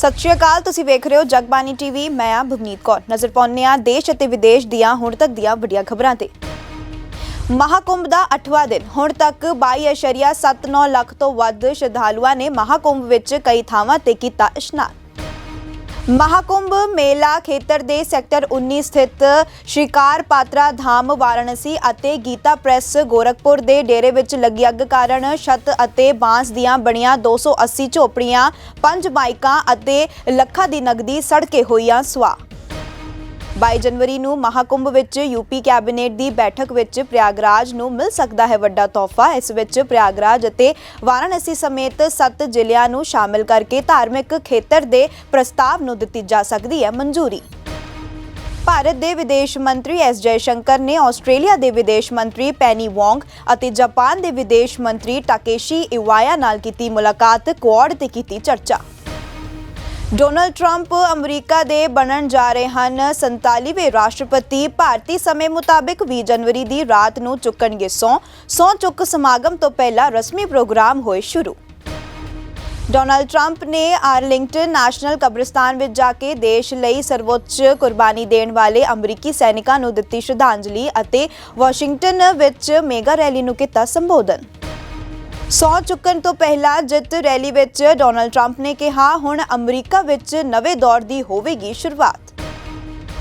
ਸਤਿ ਸ਼੍ਰੀ ਅਕਾਲ, ਤੁਸੀਂ ਵੇਖ ਰਹੇ ਹੋ ਜਗਬਾਨੀ ਟੀਵੀ, ਮੈਂ ਆ ਭਵਨੀਤ ਕੌਰ। ਨਜ਼ਰ ਪਾਉਂਦੇ ਹਾਂ ਦੇਸ਼ ਅਤੇ ਵਿਦੇਸ਼ ਦੀਆਂ ਹੁਣ ਤੱਕ ਦੀਆਂ ਵੱਡੀਆਂ ਖਬਰਾਂ ਤੇ। ਮਹਾਕੁੰਭ ਦਾ 8ਵਾਂ ਦਿਨ, ਹੁਣ ਤੱਕ 22.79 ਲੱਖ ਤੋਂ ਵੱਧ ਸ਼ਰਧਾਲੂਆਂ ਨੇ ਮਹਾਕੁੰਭ ਵਿੱਚ ਕਈ ਥਾਵਾਂ ਤੇ ਕੀਤਾ ਇਸ਼ਨਾਨ। ਮਹਾਕੁੰਭ ਮੇਲਾ ਖੇਤਰ ਦੇ ਸੈਕਟਰ 19 ਸਥਿਤ ਸ਼ਿਕਾਰ ਪਾਤਰਾ ਧਾਮ ਵਾਰਾਣਸੀ ਅਤੇ ਗੀਤਾ ਪ੍ਰੈਸ ਗੋਰਖਪੁਰ ਦੇ ਡੇਰੇ ਵਿੱਚ ਲੱਗੀ ਅੱਗ ਕਾਰਨ ਛੱਤ ਅਤੇ ਬਾਂਸ ਦੀਆਂ ਬਣੀਆਂ 280 ਝੋਪੜੀਆਂ, ਪੰਜ ਬਾਈਕਾਂ ਅਤੇ ਲੱਖਾਂ ਦੀ ਨਗਦੀ ਸੜ ਕੇ ਹੋਈਆਂ ਸੁਆਹ। 22 ਜਨਵਰੀ ਨੂੰ ਮਹਾਕੁੰਭ ਵਿੱਚ ਯੂਪੀ ਕੈਬਨਿਟ ਦੀ ਬੈਠਕ ਵਿੱਚ ਪ੍ਰਯਾਗਰਾਜ ਨੂੰ ਮਿਲ ਸਕਦਾ ਹੈ ਵੱਡਾ ਤੋਹਫਾ। ਇਸ ਵਿੱਚ ਪ੍ਰਯਾਗਰਾਜ ਅਤੇ ਵਾਰਾਣਸੀ ਸਮੇਤ 7 ਜ਼ਿਲ੍ਹਿਆਂ ਨੂੰ ਸ਼ਾਮਿਲ ਕਰਕੇ ਧਾਰਮਿਕ ਖੇਤਰ ਦੇ ਪ੍ਰਸਤਾਵ ਨੂੰ ਦਿੱਤੀ ਜਾ ਸਕਦੀ ਹੈ ਮਨਜ਼ੂਰੀ। ਭਾਰਤ ਦੇ ਵਿਦੇਸ਼ ਮੰਤਰੀ ਐਸ ਜੈਸ਼ੰਕਰ ਨੇ ਆਸਟ੍ਰੇਲੀਆ ਦੇ ਵਿਦੇਸ਼ ਮੰਤਰੀ ਪੈਨੀ ਵੋਂਗ ਅਤੇ ਜਾਪਾਨ ਦੇ ਵਿਦੇਸ਼ ਮੰਤਰੀ ਟਾਕੇਸ਼ੀ ਇਵਾਇਆ ਨਾਲ ਕੀਤੀ ਮੁਲਾਕਾਤ, ਕੁਆਡ ਤੇ ਕੀਤੀ ਚਰਚਾ। ਡੋਨਲਡ ਟਰੰਪ ਅਮਰੀਕਾ ਦੇ ਬਣਨ ਜਾ ਰਹੇ ਹਨ। 47ਵੇਂ ਰਾਸ਼ਟਰਪਤੀ ਭਾਰਤੀ ਸਮੇਂ ਮੁਤਾਬਿਕ 20 ਜਨਵਰੀ ਦੀ ਰਾਤ ਨੂੰ ਚੁੱਕਣਗੇ ਸੌ ਸੌ ਚੁੱਕ ਸਮਾਗਮ ਤੋਂ ਪਹਿਲਾਂ ਰਸਮੀ ਪ੍ਰੋਗਰਾਮ ਹੋਏ ਸ਼ੁਰੂ। ਡੋਨਲਡ ਟਰੰਪ ਨੇ ਆਰਲਿੰਗਟਨ ਨੈਸ਼ਨਲ ਕਬਰਸਤਾਨ ਵਿੱਚ ਜਾ ਕੇ ਦੇਸ਼ ਲਈ ਸਰਵੋੱਚ ਕੁਰਬਾਨੀ ਦੇਣ ਵਾਲੇ ਅਮਰੀਕੀ ਸੈਨਿਕਾਂ ਨੂੰ ਦਿੱਤੀ ਸ਼ਰਧਾਂਜਲੀ ਅਤੇ ਵਾਸ਼ਿੰਗਟਨ ਵਿੱਚ ਮੇਗਾ ਰੈਲੀ ਨੂੰ ਕੀਤਾ ਸੰਬੋਧਨ। ਸੌ ਚੁੱਕਣ ਤੋਂ ਪਹਿਲਾਂ ਜਿੱਤ ਰੈਲੀ ਵਿੱਚ ਡੋਨਲਡ ਟਰੰਪ ਨੇ ਕਿਹਾ, ਹੁਣ ਅਮਰੀਕਾ ਵਿੱਚ ਨਵੇਂ ਦੌਰ ਦੀ ਹੋਵੇਗੀ ਸ਼ੁਰੂਆਤ।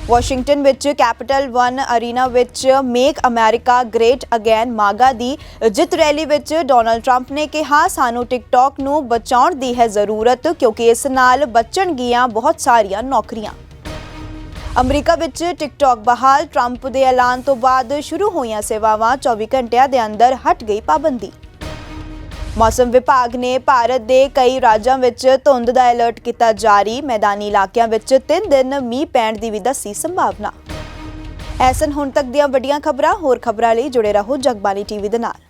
ਵਾਸ਼ਿੰਗਟਨ ਵਿੱਚ ਕੈਪੀਟਲ 1 ਅਰੀਨਾ ਵਿੱਚ make America great again MAGA ਦੀ ਜਿੱਤ ਰੈਲੀ ਵਿੱਚ ਡੋਨਲਡ ਟਰੰਪ ਨੇ ਕਿਹਾ, ਸਾਨੂੰ ਟਿਕਟੌਕ ਨੂੰ ਬਚਾਉਣ ਦੀ ਹੈ ਜ਼ਰੂਰਤ, ਕਿਉਂਕਿ ਇਸ ਨਾਲ ਬਚਣਗੀਆਂ ਬਹੁਤ ਸਾਰੀਆਂ ਨੌਕਰੀਆਂ। ਅਮਰੀਕਾ ਵਿੱਚ ਟਿਕਟੌਕ ਬਹਾਲ, ਟਰੰਪ ਦੇ ਐਲਾਨ ਤੋਂ ਬਾਅਦ ਸ਼ੁਰੂ ਹੋਈਆਂ ਸੇਵਾਵਾਂ 24 ਘੰਟਿਆਂ ਦੇ ਅੰਦਰ ਹਟ ਗਈ ਪਾਬੰਦੀ। ਮੌਸਮ ਵਿਭਾਗ ਨੇ ਭਾਰਤ ਦੇ ਕਈ ਰਾਜਾਂ ਵਿੱਚ ਧੁੰਦ ਦਾ ਅਲਰਟ ਕੀਤਾ ਜਾਰੀ। ਮੈਦਾਨੀ ਇਲਾਕਿਆਂ ਵਿੱਚ 3 ਦਿਨ ਮੀਂਹ ਪੈਣ ਦੀ ਵੀ ਦੱਸੀ ਸੰਭਾਵਨਾ। ਐਸਨ, ਹੁਣ ਤੱਕ ਦੀਆਂ ਵੱਡੀਆਂ ਖਬਰਾਂ, ਹੋਰ ਖਬਰਾਂ ਲਈ ਜੁੜੇ ਰਹੋ ਜਗਬਾਨੀ ਟੀਵੀ ਦੇ ਨਾਲ।